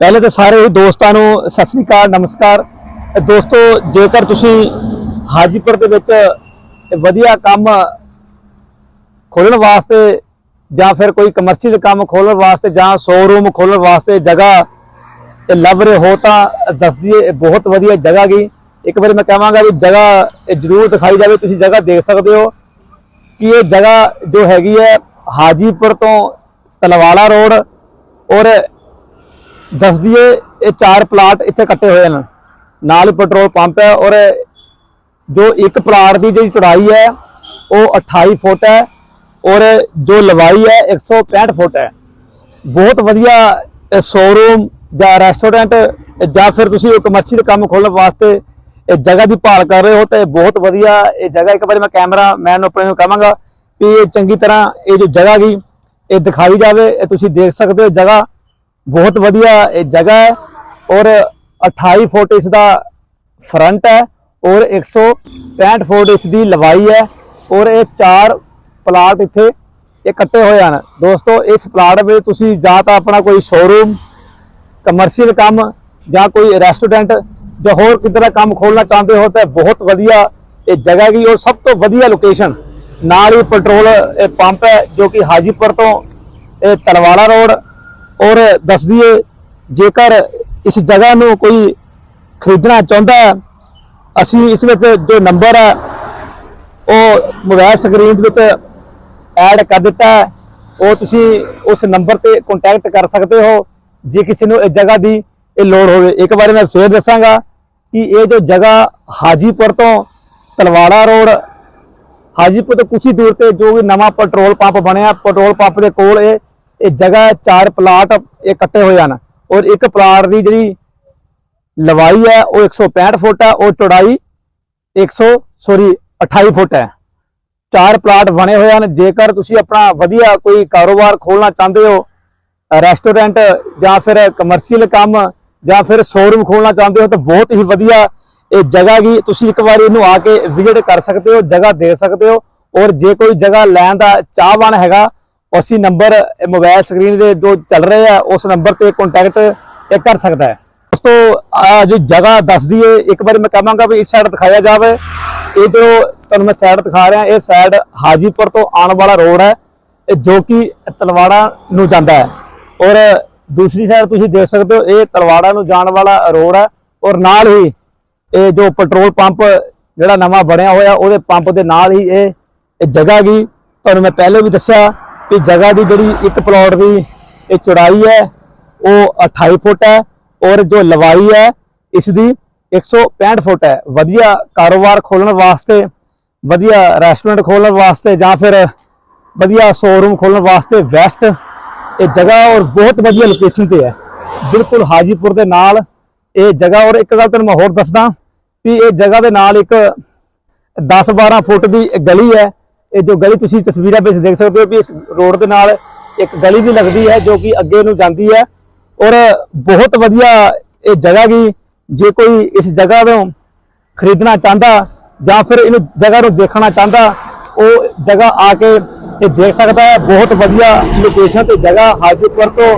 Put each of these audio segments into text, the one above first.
ਪਹਿਲੇ ਤਾਂ ਸਾਰੇ ਹੀ ਦੋਸਤਾਂ ਨੂੰ ਸਤਿ ਸ੍ਰੀ ਅਕਾਲ, ਨਮਸਕਾਰ। ਦੋਸਤੋ, ਜੇਕਰ ਤੁਸੀਂ ਹਾਜੀਪੁਰ ਦੇ ਵਿੱਚ ਵਧੀਆ ਕੰਮ ਖੋਲਣ ਵਾਸਤੇ ਜਾਂ ਫਿਰ ਕੋਈ ਕਮਰਸ਼ੀਅਲ ਕੰਮ ਖੋਲਣ ਵਾਸਤੇ ਜਾਂ ਸ਼ੋਰੂਮ ਖੋਲਣ ਵਾਸਤੇ ਜਗ੍ਹਾ ਇਹ ਲੱਭ ਰਹੇ ਹੋ ਤਾਂ ਦੱਸ ਇਹ ਬਹੁਤ ਵਧੀਆ ਜਗ੍ਹਾ ਗਈ ਇੱਕ ਵਾਰੀ ਮੈਂ ਕਹਾਂਗਾ ਵੀ ਜਗ੍ਹਾ ਇਹ ਜ਼ਰੂਰ ਦਿਖਾਈ ਜਾਵੇ, ਤੁਸੀਂ ਜਗ੍ਹਾ ਦੇਖ ਸਕਦੇ ਹੋ ਕਿ ਇਹ ਜਗ੍ਹਾ ਜੋ ਹੈਗੀ ਹੈ ਹਾਜੀਪੁਰ ਤੋਂ ਤਲਵਾੜਾ ਰੋਡ ਔਰ ਦੱਸ ਦਈਏ, ਇਹ ਚਾਰ ਪਲਾਟ ਇੱਥੇ ਕੱਟੇ ਹੋਏ ਹਨ। ਨਾਲ ਹੀ ਪੈਟਰੋਲ ਪੰਪ ਹੈ ਔਰ ਜੋ ਇੱਕ ਪਲਾਟ ਦੀ ਜਿਹੜੀ ਚੌੜਾਈ ਹੈ, ਉਹ 28 ਫੁੱਟ ਹੈ ਔਰ ਜੋ ਲਵਾਈ ਹੈ 165 ਫੁੱਟ ਹੈ। ਬਹੁਤ ਵਧੀਆ ਸ਼ੋਰੂਮ ਜਾਂ ਰੈਸਟੋਰੈਂਟ ਜਾਂ ਫਿਰ ਤੁਸੀਂ ਉਹ ਕਮਰਸ਼ੀਅਲ ਕੰਮ ਖੋਲਣ ਵਾਸਤੇ ਇਹ ਜਗ੍ਹਾ ਦੀ ਭਾਲ ਕਰ ਰਹੇ ਹੋ ਤਾਂ ਬਹੁਤ ਵਧੀਆ ਇਹ ਜਗ੍ਹਾ। ਇੱਕ ਵਾਰੀ ਮੈਂ ਕੈਮਰਾ ਮੈਨ ਨੂੰ ਆਪਣੇ ਨੂੰ ਕਹਾਂਗਾ ਵੀ ਇਹ ਚੰਗੀ ਤਰ੍ਹਾਂ ਇਹ ਜੋ ਜਗ੍ਹਾ ਗਈ ਇਹ ਦਿਖਾਈ ਜਾਵੇ, ਇਹ ਤੁਸੀਂ ਦੇਖ ਸਕਦੇ ਹੋ ਜਗ੍ਹਾ। ਬਹੁਤ ਵਧੀਆ ਇਹ ਜਗ੍ਹਾ ਹੈ ਔਰ 28 ਫੁੱਟ ਇਸ ਦਾ ਫਰੰਟ ਹੈ ਔਰ 165 ਫੁੱਟ ਇਸ ਦੀ ਲਵਾਈ ਹੈ ਔਰ ਇਹ ਚਾਰ ਪਲਾਟ ਇੱਥੇ ਇਹ ਕੱਟੇ ਹੋਏ ਹਨ। ਦੋਸਤੋ, ਇਸ ਪਲਾਟ ਵਿੱਚ ਤੁਸੀਂ ਜਾਂ ਤਾਂ ਆਪਣਾ ਕੋਈ ਸ਼ੋਰੂਮ ਕਮਰਸ਼ੀਅਲ ਕੰਮ ਜਾਂ ਕੋਈ ਰੈਸਟੋਰੈਂਟ ਜਾਂ ਹੋਰ ਕਿਤੇ ਦਾ ਕੰਮ ਖੋਲਣਾ ਚਾਹੁੰਦੇ ਹੋ ਤਾਂ ਬਹੁਤ ਵਧੀਆ ਇਹ ਜਗ੍ਹਾ ਕੀ ਔਰ ਸਭ ਤੋਂ ਵਧੀਆ ਲੋਕੇਸ਼ਨ ਨਾਲ ਹੀ ਪੈਟਰੋਲ ਇਹ ਪੰਪ ਹੈ ਜੋ ਕਿ ਹਾਜੀਪੁਰ ਤੋਂ ਇਹ ਤਲਵਾੜਾ ਰੋਡ ਔਰ ਦੱਸ ਦਈਏ, ਜੇਕਰ ਇਸ ਜਗ੍ਹਾ ਨੂੰ ਕੋਈ ਖਰੀਦਣਾ ਚਾਹੁੰਦਾ ਹੈ, ਅਸੀਂ ਇਸ ਵਿੱਚ ਜੋ ਨੰਬਰ ਹੈ ਉਹ ਮੋਬਾਈਲ ਸਕਰੀਨ ਦੇ ਵਿੱਚ ਐਡ ਕਰ ਦਿੱਤਾ ਹੈ। ਉਹ ਤੁਸੀਂ ਉਸ ਨੰਬਰ ਤੇ ਕੰਟੈਕਟ ਕਰ ਸਕਦੇ ਹੋ, ਜੇ ਕਿਸੇ ਨੂੰ ਇਸ ਜਗ੍ਹਾ ਦੀ ਇਹ ਲੋੜ ਹੋਵੇ। ਇੱਕ ਵਾਰੀ ਮੈਂ ਫੇਰ ਦੱਸਾਂਗਾ ਕਿ ਇਹ ਜੋ ਜਗ੍ਹਾ ਹਾਜੀਪੁਰ ਤੋਂ ਤਲਵਾੜਾ ਰੋਡ, ਹਾਜੀਪੁਰ ਤੋਂ ਕੁਛ ਹੀ ਦੂਰ ਤੇ ਜੋ ਵੀ ਨਵਾਂ ਪੈਟਰੋਲ ਪੰਪ ਬਣਿਆ, ਪੈਟਰੋਲ ਪੰਪ ਦੇ ਕੋਲ ਇਹ ਇਹ ਜਗ੍ਹਾ ਚਾਰ ਪਲਾਟ ਇਹ ਕੱਟੇ ਹੋਏ ਹਨ ਔਰ ਇੱਕ ਪਲਾਟ ਦੀ ਜਿਹੜੀ ਲਵਾਈ ਹੈ, ਉਹ 165 ਫੁੱਟ ਹੈ ਔਰ ਚੌੜਾਈ 100 ਸੋਰੀ 28 ਫੁੱਟ ਹੈ। ਚਾਰ ਪਲਾਟ ਬਣੇ ਹੋਏ ਹਨ। ਜੇਕਰ ਤੁਸੀਂ ਆਪਣਾ ਵਧੀਆ ਕੋਈ ਕਾਰੋਬਾਰ ਖੋਲਣਾ ਚਾਹੁੰਦੇ ਹੋ, ਰੈਸਟੋਰੈਂਟ ਜਾਂ ਫਿਰ ਕਮਰਸ਼ੀਅਲ ਕੰਮ ਜਾਂ ਫਿਰ ਸ਼ੋਰੂਮ ਖੋਲਣਾ ਚਾਹੁੰਦੇ ਹੋ, ਤਾਂ ਬਹੁਤ ਹੀ ਵਧੀਆ ਇਹ ਜਗ੍ਹਾ ਕੀ ਤੁਸੀਂ ਇੱਕ ਵਾਰੀ ਇਹਨੂੰ ਆ ਕੇ ਵਿਜ਼ਿਟ ਕਰ ਸਕਦੇ ਹੋ, ਜਗ੍ਹਾ ਦੇ ਸਕਦੇ ਹੋ ਔਰ ਜੇ ਕੋਈ ਜਗ੍ਹਾ ਲੈਣ ਦਾ ਚਾਹਵਾਨ ਹੈਗਾ ਉਸੇ ਨੰਬਰ ਮੋਬਾਈਲ ਸਕਰੀਨ ਦੇ ਜੋ ਚੱਲ ਰਹੇ ਆ, ਉਸ ਨੰਬਰ ਤੇ ਕੰਟੈਕਟ ਇਹ ਕਰ ਸਕਦਾ ਹੈ। ਦੋਸਤੋ ਆ ਜੋ ਜਗ੍ਹਾ ਦੱਸਦੀ ਦਈਏ, ਇੱਕ ਵਾਰੀ ਮੈਂ ਕਹਾਂਗਾ ਵੀ ਇਸ ਸਾਈਡ ਦਿਖਾਇਆ ਜਾਵੇ। ਇਹ ਜੋ ਤੁਹਾਨੂੰ ਮੈਂ ਸਾਈਡ ਦਿਖਾ ਰਿਹਾ, ਇਹ ਸਾਈਡ ਹਾਜੀਪੁਰ ਤੋਂ ਆਉਣ ਵਾਲਾ ਰੋਡ ਹੈ, ਇਹ ਜੋ ਕਿ ਤਲਵਾੜਾ ਨੂੰ ਜਾਂਦਾ ਹੈ। ਔਰ ਦੂਸਰੀ ਸਾਈਡ ਤੁਸੀਂ ਦੇਖ ਸਕਦੇ ਹੋ, ਇਹ ਤਲਵਾੜਾ ਨੂੰ ਜਾਣ ਵਾਲਾ ਰੋਡ ਹੈ, ਔਰ ਨਾਲ ਹੀ ਇਹ ਜੋ ਪੈਟਰੋਲ ਪੰਪ ਜਿਹੜਾ ਨਵਾਂ ਬਣਿਆ ਹੋਇਆ, ਉਹਦੇ ਪੰਪ ਦੇ ਨਾਲ ਹੀ ਇਹ ਜਗ੍ਹਾ ਵੀ ਤੁਹਾਨੂੰ ਮੈਂ ਪਹਿਲੇ ਵੀ ਦੱਸਿਆ ਕਿ ਜਗ੍ਹਾ ਦੀ ਜਿਹੜੀ ਇੱਕ ਪਲਾਟ ਦੀ ਇਹ ਚੌੜਾਈ ਹੈ, ਉਹ 28 ਫੁੱਟ ਹੈ ਔਰ ਜੋ ਲਵਾਈ ਹੈ ਇਸ ਦੀ 165 ਫੁੱਟ ਹੈ। ਵਧੀਆ ਕਾਰੋਬਾਰ ਖੋਲਣ ਵਾਸਤੇ, ਵਧੀਆ ਰੈਸਟੋਰੈਂਟ ਖੋਲਣ ਵਾਸਤੇ ਜਾਂ ਫਿਰ ਵਧੀਆ ਸ਼ੋਰੂਮ ਖੋਲਣ ਵਾਸਤੇ ਵੈਸਟ ਇਹ ਜਗ੍ਹਾ ਔਰ ਬਹੁਤ ਵਧੀਆ ਲੋਕੇਸ਼ਨ ਤੇ ਹੈ। ਬਿਲਕੁਲ ਹਾਜੀਪੁਰ ਦੇ ਨਾਲ ਇਹ ਜਗ੍ਹਾ ਔਰ ਇੱਕ ਗੱਲ ਤੁਹਾਨੂੰ ਮੈਂ ਹੋਰ ਦੱਸਦਾ ਵੀ ਇਹ ਜਗ੍ਹਾ ਦੇ ਨਾਲ ਇੱਕ 10-12 ਫੁੱਟ ਦੀ ਗਲੀ ਹੈ। ਇਹ ਜੋ ਗਲੀ ਤੁਸੀਂ ਤਸਵੀਰਾਂ ਵਿੱਚ ਦੇਖ ਸਕਦੇ ਹੋ ਵੀ ਇਸ ਰੋਡ ਦੇ ਨਾਲ ਇੱਕ ਗਲੀ ਵੀ ਲੱਗਦੀ ਹੈ ਜੋ ਕਿ ਅੱਗੇ ਨੂੰ ਜਾਂਦੀ ਹੈ ਔਰ ਬਹੁਤ ਵਧੀਆ ਇਹ ਜਗ੍ਹਾ ਕੀ ਜੇ ਕੋਈ ਇਸ ਜਗ੍ਹਾ ਤੋਂ ਖਰੀਦਣਾ ਚਾਹੁੰਦਾ ਜਾਂ ਫਿਰ ਇਹਨੂੰ ਜਗ੍ਹਾ ਨੂੰ ਦੇਖਣਾ ਚਾਹੁੰਦਾ, ਉਹ ਜਗ੍ਹਾ ਆ ਕੇ ਇਹ ਦੇਖ ਸਕਦਾ ਹੈ। ਬਹੁਤ ਵਧੀਆ ਲੋਕੇਸ਼ਨ ਤੇ ਜਗ੍ਹਾ ਹਾਜੀਪੁਰ ਤੋਂ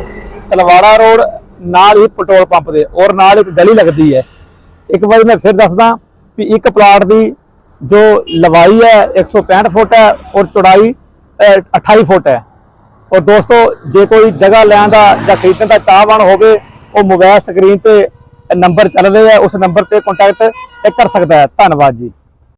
ਤਲਵਾੜਾ ਰੋਡ ਨਾਲ ਹੀ ਪੈਟਰੋਲ ਪੰਪ ਦੇ ਔਰ ਨਾਲ ਇੱਕ ਗਲੀ ਲੱਗਦੀ ਹੈ। ਇੱਕ ਵਾਰੀ ਮੈਂ ਫਿਰ ਦੱਸਦਾ ਵੀ ਇੱਕ ਪਲਾਟ ਦੀ ਜੋ ਲੰਬਾਈ ਹੈ 165 ਫੁੱਟ ਹੈ ਔਰ ਚੌੜਾਈ ਅਹ, 28 ਫੁੱਟ ਹੈ। ਔਰ ਦੋਸਤੋ ਜੇ ਕੋਈ ਜਗ੍ਹਾ ਲੈਣ ਦਾ ਜਾਂ ਖਰੀਦਣ ਦਾ ਚਾਹਵਾਨ ਹੋਵੇ ਉਹ ਮੋਬਾਈਲ ਸਕਰੀਨ ਤੇ ਨੰਬਰ ਚੱਲ ਰਿਹਾ ਹੈ। ਉਸ ਨੰਬਰ ਤੇ ਕੰਟੈਕਟ ਕਰ ਸਕਦਾ ਹੈ। ਧੰਨਵਾਦ ਜੀ।